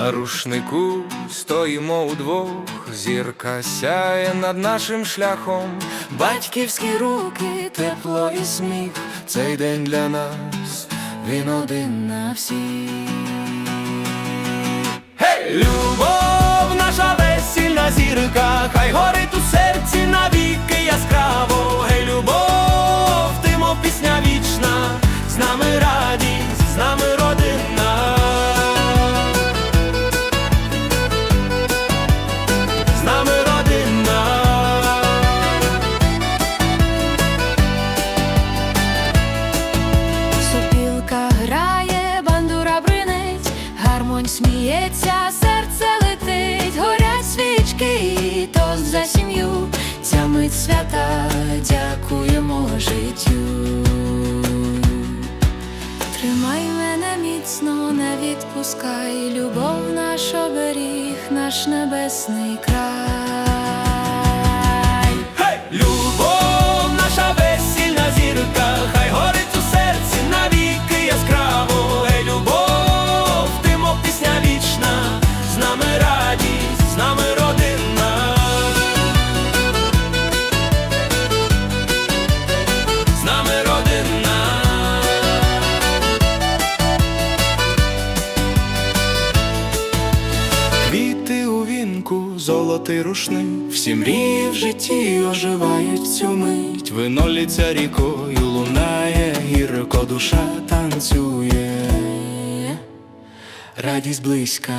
На рушнику стоїмо удвох, зірка сяє над нашим шляхом. Батьківські руки, тепло і сміх. Цей день для нас, він один на всіх. Гей! Любов, наша весільна зірка, хай горить у серці сміється, серце летить, горять свічки, і тост за сім'ю, ця мить свята, дякуємо життю. Тримай мене міцно, не відпускай, любов наш оберіг, наш небесний край. Золотий рушник, всі мрії в житті оживають цю мить. Вино літься рікою, лунає, гірко душа танцює, радість близька.